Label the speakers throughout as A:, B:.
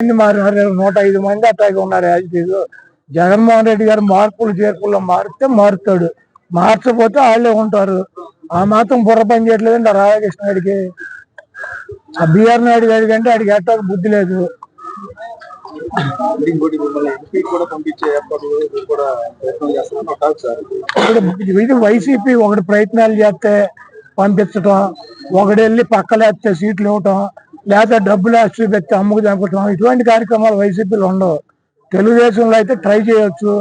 A: మంది మారినారు నూట ఐదు మంది అట్టాగే ఉన్నారు యాజ్ జగన్మోహన్ రెడ్డి గారు మార్పులు చేర్పుల్లో మారితే మారుతాడు. మార్చకపోతే వాళ్ళే ఉంటారు. ఆ మాత్రం బుర్ర పని చేయట్లేదండి రాధాకృష్ణ గారికి. ఆ బిఆర్ నాయుడు గారికి అంటే ఆడికి ఎట్టాక బుద్ధి లేదు. ఇప్పుడు ఇది వైసీపీ ఒకటి ప్రయత్నాలు చేస్తే పంపించటం ఒకటి వెళ్ళి పక్కలేస్తే సీట్లు ఇవ్వటం లేదా డబ్బులు ఆస్తి పెట్టి అమ్ముకు చంపటం ఇటువంటి కార్యక్రమాలు వైసీపీలో ఉండవు. తెలుగుదేశంలో అయితే ట్రై చేయొచ్చు.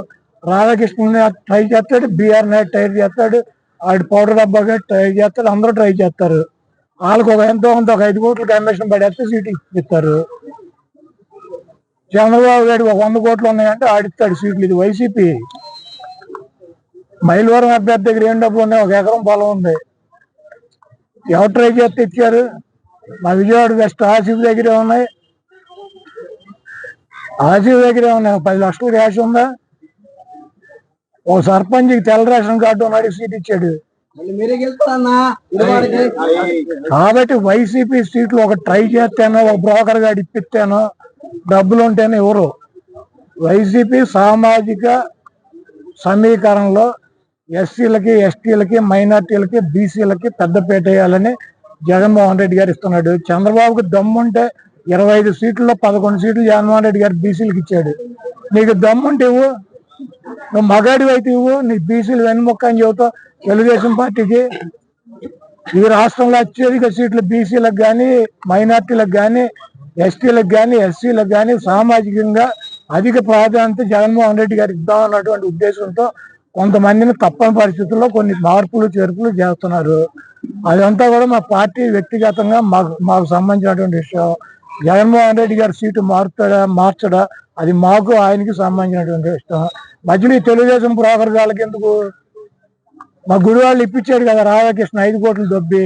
A: రాధాకృష్ణ ట్రై చేస్తాడు బీఆర్ నాయుడు ట్రై చేస్తాడు ఆడి పౌడర్ డబ్బాగా ట్రై చేస్తాడు అందరూ ట్రై చేస్తారు. వాళ్ళకి ఒక ఎంతో కొంత ఒక ఐదు కోట్లు కమిషన్ పడేస్తే సీట్ ఇస్తారు చంద్రబాబు గారు ఒక వంద కోట్లు ఉన్నాయంటే ఆడిస్తాడు సీట్లు. ఇది వైసీపీ. మైలవరం అభ్యర్థి దగ్గర ఏం డబ్బులు ఉన్నాయి? ఒక ఎకరం పొలం ఉంది. ఎవరు ట్రై చేస్తే ఇచ్చారు? మా విజయవాడ వెస్ట్ ఆసిఫ్ దగ్గరే ఉన్నాయి. ఆసిఫ్ దగ్గరే ఉన్నాయి. పది లక్షల క్యాష్ ఉందా? ఒక సర్పంచ్కి తెల్ల రేషన్ కార్డు ఉన్నాడు సీట్ ఇచ్చాడు. కాబట్టి వైసీపీ సీట్లు ఒక ట్రై చేస్తేనో ఒక బ్రోకర్ గారు ఇప్పిస్తేనో డబ్బులు ఉంటేనే ఎవరు? వైసీపీ సామాజిక సమీకరణలో ఎస్సీలకి ఎస్టీలకి మైనార్టీలకి బీసీలకి పెద్దపీట వేయాలని జగన్మోహన్ రెడ్డి గారు ఇస్తున్నాడు. చంద్రబాబుకి దమ్ముంటే ఇరవై ఐదు సీట్లలో పదకొండు సీట్లు జగన్మోహన్ రెడ్డి గారు బీసీలకు ఇచ్చాడు. నీకు దమ్ముంటే ఇవ్వు. నువ్వు మగాడివి అయితే ఇవ్వు. నీకు బీసీలు వెన్నుముక్క అని చెబుతావు తెలుగుదేశం పార్టీకి ఈ రాష్ట్రంలో అత్యధిక సీట్లు బీసీలకు కానీ మైనార్టీలకు కానీ ఎస్టీలకు కానీ ఎస్సీలకు కానీ సామాజికంగా అధిక ప్రాధాన్యత జగన్మోహన్ రెడ్డి గారికి ఇద్దామన్నటువంటి ఉద్దేశంతో కొంతమందిని తప్పని పరిస్థితుల్లో కొన్ని మార్పులు చేర్పులు చేస్తున్నారు. అదంతా కూడా మా పార్టీ వ్యక్తిగతంగా మాకు మాకు సంబంధించినటువంటి విషయం. జగన్మోహన్ రెడ్డి గారి సీటు మారుతాడా మార్చడా అది మాకు ఆయనకి సంబంధించినటువంటి విషయం. మధ్యలో ఈ తెలుగుదేశం బ్రోకర్ వాళ్ళకి ఎందుకు? మా గుడి వాళ్ళు ఇప్పించాడు కదా రాధాకృష్ణ ఐదు కోట్లు దొబ్బి.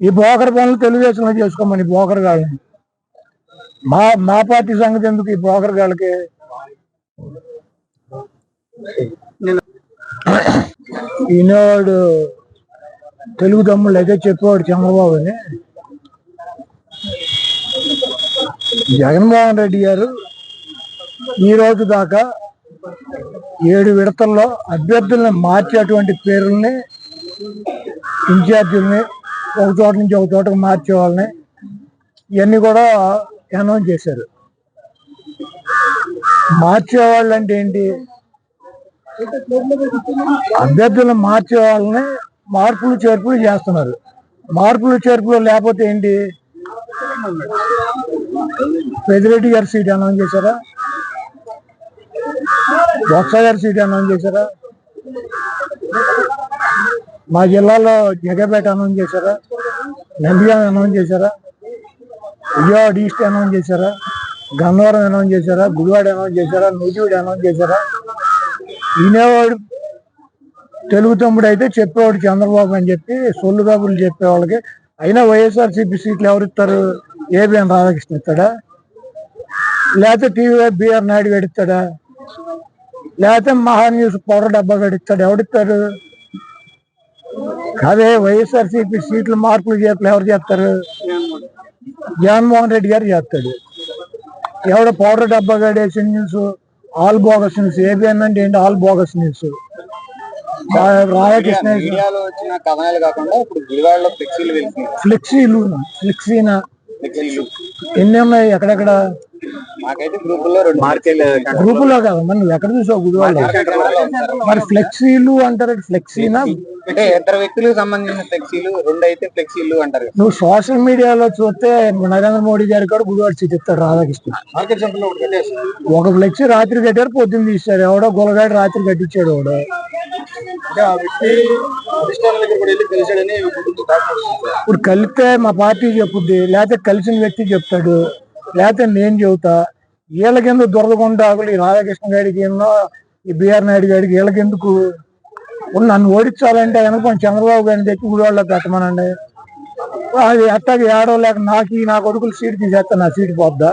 A: ఈ బోకర్ పనులు తెలుగుదేశంలో చేసుకోమని బోకర్ గాళ్ళని. మా మా పార్టీ సంగతి ఎందుకు ఈ బోకర్ గాళ్ళకి? ఈనాడు తెలుగు తమ్ముళ్ళు అయితే చెప్పేవాడు చంద్రబాబు అని జగన్మోహన్ రెడ్డి గారు ఈ రోజు దాకా ఏడు విడతల్లో అభ్యర్థుల్ని మార్చేటువంటి పేర్లని ఇన్ఛార్జీలని ఒక చోట నుంచి ఒక చోటకు మార్చే వాళ్ళని ఇవన్నీ కూడా అనౌన్స్ చేశారు. మార్చేవాళ్ళు అంటే ఏంటి? అభ్యర్థులను మార్చే వాళ్ళని మార్పులు చేర్పులు చేస్తున్నారు. మార్పులు చేర్పులు లేకపోతే ఏంటి? పెదిరెడ్డి గారి సీట్ అనౌన్స్ చేశారా? బొత్స గారి సీట్ అనౌన్స్ చేశారా? మా జిల్లాలో జగపేట అనౌన్స్ చేశారా? నందిగాం అనౌన్స్ చేశారా? విజయవాడ ఈస్ట్ అనౌన్స్ చేశారా? గన్నవరం అనౌన్స్ చేశారా? గుడివాడ అనౌన్స్ చేశారా? నూజివీడు అనౌన్స్ చేశారా? వినేవాడు తెలుగు తమ్ముడు అయితే చెప్పేవాడు చంద్రబాబు అని చెప్పి సొల్లు కబుర్లు చెప్పేవాళ్ళకి. అయినా వైఎస్ఆర్సీపీ సీట్లు ఎవరిస్తారు ఏబిఎన్ రాధాకృష్ణ ఇస్తాడా? లేకపోతే టీవీ బిఆర్ నాయుడు గడిస్తాడా లేకపోతే మహా న్యూస్ పౌడర్ డబ్బా గడిస్తాడు ఎవడిస్తారు అదే వైఎస్ఆర్సీపీ సీట్లు మార్పులు చేతులు ఎవరు చేస్తారు? జగన్మోహన్ రెడ్డి గారు చేస్తాడు. ఎవడ పౌడర్ డబ్బా గడేసి news all bogus news ABN అంటే ఏంటి? ఆల్ బోగస్ న్యూస్
B: మీడియాలో వచ్చిన కథనాలు కాకుండా ఇప్పుడు గుడివాడలో ఫ్లెక్సీలు
A: ఫ్లెక్సీలు ఫ్లెక్సీనా
B: ఫ్లెక్సీలు
A: ఎన్ని ఉన్నాయి? ఎక్కడెక్కడ?
B: మాకైతే గ్రూపుల్లో రెండు మార్కెట్
A: గ్రూపులో కాదు మరి నువ్వు ఎక్కడ చూసావు? గుడివాళ్ళు మరి ఫ్లెక్సీలు అంటారు ఫ్లెక్సీనా
B: అంటే ఇద్దరు వ్యక్తులకు సంబంధించిన ఫ్లెక్సీలు రెండు అయితే ఫ్లెక్సీలు అంటారు.
A: నువ్వు సోషల్ మీడియాలో చూస్తే నరేంద్ర మోడీ గారు కూడా గుడివాడ ఇస్తాడు రాధాకృష్ణ
B: మార్కెట్ సెంటర్లో ఒకటి కట్టేస్తారు
A: ఒక ఫ్లెక్సీ రాత్రి కట్టారు పొద్దున్న తీశారు ఎవడో గొలగాడు రాత్రి కట్టించాడు ఎవడో
B: అంటే ఆ వ్యక్తి అధిష్టానం దగ్గర కూడా వెళ్ళి ఇప్పుడు
A: కలిస్తే మా పార్టీ చెప్పుద్ది లేకపోతే కలిసిన వ్యక్తి చెప్తాడు లేకపోతే నేను చెబుతా. వీళ్ళకెందుకు దొరదకొండాకులు ఈ రాధాకృష్ణ గారికి ఎన్నో ఈ బిఆర్ నాయుడు గారికి వీళ్ళకెందుకు? ఇప్పుడు నన్ను ఓడించాలంటే కనుక చంద్రబాబు గారిని తెచ్చి గుడివాళ్ళలో పెట్టమనండి. అది అట్టాకి ఏడో లేక నాకు ఈ నా కొడుకులు సీట్ తీసేస్తా నా సీట్ పోద్దా?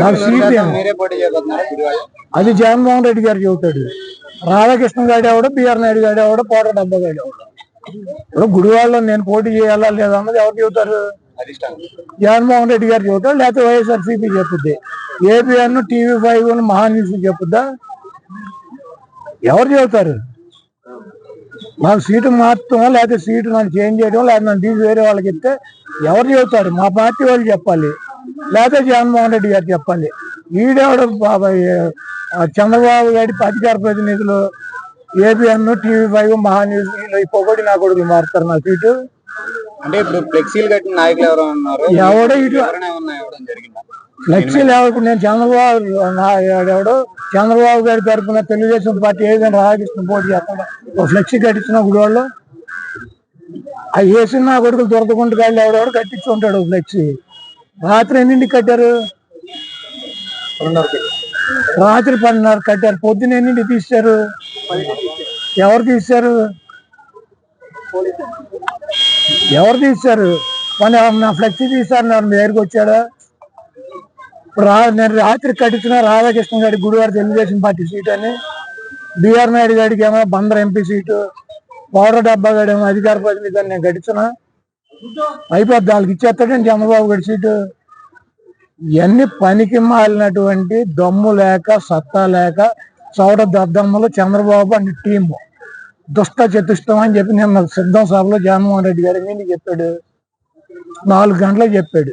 A: నాకు అది జగన్మోహన్ రెడ్డి గారు చెబుతాడు. రాధాకృష్ణ గారి ఎవడో బిఆర్ నాయుడు గారి ఎవడో పోట డబ్బా గారి ఎవడో. ఇప్పుడు గుడివాడలో నేను పోటీ చేయాలా లేదా అన్నది ఎవరు చెబుతారు? జగన్మోహన్ రెడ్డి గారు చెబుతాడు లేకపోతే YSRCP చెప్పుద్ది ABN TV five Maha news చెప్పుద్దా ఎవరు చెబుతారు? మాకు సీటు మార్చడం లేకపోతే సీటు నన్ను చేంజ్ చేయడం లేకపోతే నన్ను తీసి వేరే వాళ్ళకి ఇస్తే ఎవరు చెబుతారు? మా పార్టీ వాళ్ళు చెప్పాలి. లేకపోతే జగన్మోహన్ రెడ్డి గారు చెప్పాలి ఈడెవడు బాబాయ్ చంద్రబాబు గారి అధికార ప్రతినిధులు ABN TV five Maha news వీళ్ళు ఈ పొగడి నా కొడుకులు మారుతారు నా సీటు.
B: అంటే ఇప్పుడు ఫ్లెక్సీలు కట్టిన నాయకులు ఎవరు ఉన్నారు?
A: ఎవడో ఇటు లక్ష్యం లేవకు నేను చంద్రబాబు ఎవడు చంద్రబాబు గారి తరఫున తెలుగుదేశం పార్టీ ఏదైనా రాధాకృష్ణ పోటీ చేస్తాడు? ఓ ఫ్లెక్సీ కట్టించిన గుడి వాళ్ళు ఆ వేసిన నా కొడుకులు దొరకకుండా ఎవడెవడు కట్టించుకుంటాడు ఫ్లెక్సీ. రాత్రి ఎన్నింటికి కట్టారు? రాత్రి పన్నెండున్నర కట్టారు. పొద్దున ఎన్నింటికి తీశారు ఎవరు తీశారు ఎవరు తీశారు మన నా ఫ్లెక్సీ తీశారు నా దగ్గరికి వచ్చాడా? ఇప్పుడు రా నేను రాత్రి కట్టించిన రాధాకృష్ణ గారి గుడివారి తెలుగుదేశం పార్టీ సీట్ అని బిఆర్ నాయుడు గారికి ఏమో బందర్ ఎంపీ సీటు పౌడర్ డబ్బా గారు ఏమో అధికార ప్రతినిధి అని నేను కట్టించిన అయిపోద్ది వాళ్ళకి ఇచ్చేస్తాడని చంద్రబాబు గారి సీటు. ఇవన్నీ పనికి మాలినటువంటి దమ్ము లేక సత్తా లేక చౌడ దద్దమ్మలు చంద్రబాబు అని టీము. దుష్ట చతుష్టం అని చెప్పి నిన్న సిద్ధం సభలో జగన్మోహన్ రెడ్డి గారు మీద చెప్పాడు. నాలుగు గంటలకు చెప్పాడు.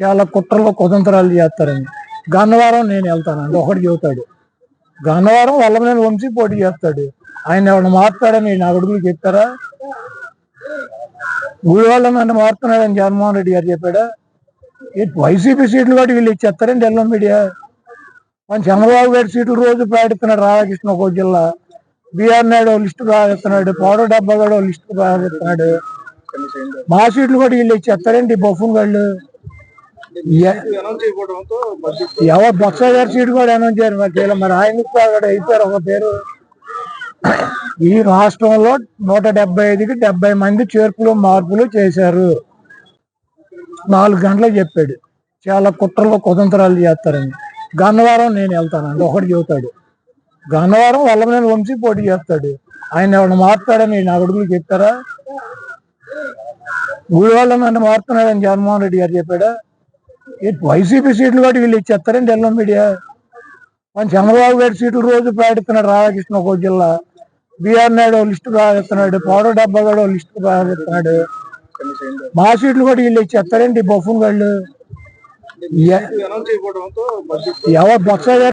A: చాలా కుట్రలో కుతంత్రాలు చేస్తారని. గన్నవరం నేను వెళ్తానండి ఒకటి చెబుతాడు. గన్నవరం వల్లమనేని వంశీ పోటీ చేస్తాడు. ఆయన ఎవరిని మారుతాడని నా అడుగులు చెప్తారా గుడి వాళ్ళ నన్ను మారుతున్నాడని జగన్మోహన్ రెడ్డి గారు చెప్పాడా ఈ వైసీపీ సీట్లు కూడా వీళ్ళు ఇచ్చేస్తారండి ఎల్లం మీడియా. మన చంద్రబాబు గారి సీట్లు రోజు ప్రకటిస్తున్నాడు రాధాకృష్ణ ఒక జిల్లా. బీఆర్ నాయుడు లిస్టు ప్రకటిస్తున్నాడు పౌడర్ డబ్బా కూడా లిస్టు ప్రకటిస్తున్నాడు మా సీట్లు కూడా వీళ్ళు ఇచ్చేస్తారండి బొఫున్ వాళ్ళు ఎవరు బొత్స గారి సీట్ కూడా అనౌన్స్ చేయరు మరి మరి ఆయన కూడా అయిపోయారు ఒక పేరు. ఈ రాష్ట్రంలో నూట డెబ్బై ఐదుకి డెబ్బై మంది చేర్పులు మార్పులు చేశారు. నాలుగు గంటలకు చెప్పాడు. చాలా కుట్రలో కుతంత్రాలు చేస్తారని. గన్నవరం నేను వెళ్తానండి ఒకటి చెబుతాడు. గన్నవరం వల్లమనేని వంశీ పోటీ చేస్తాడు. ఆయన ఎవరిని మారుతాడని నా అడుగులు చెప్తారా గుడి వాళ్ళ నన్ను మారుతున్నాడని జగన్మోహన్ రెడ్డి గారు చెప్పాడా? ఈ వైసీపీ సీట్లు కూడా వీళ్ళు ఇచ్చేస్తారండి ఎల్లం మీడియా. మన చంద్రబాబు గారి సీట్లు రోజు ప్రకటిస్తున్నాడు రాధాకృష్ణ ఒక జిల్లా. బీఆర్ నాయుడు లిస్టు ప్రకటిస్తున్నాడు పౌడర్ డబ్బా కూడా లిస్టు ప్రకటిస్తున్నాడు మా సీట్లు కూడా వీళ్ళు ఇచ్చేస్తారండి బొఫన్ వాళ్ళు ఎవరు బొత్స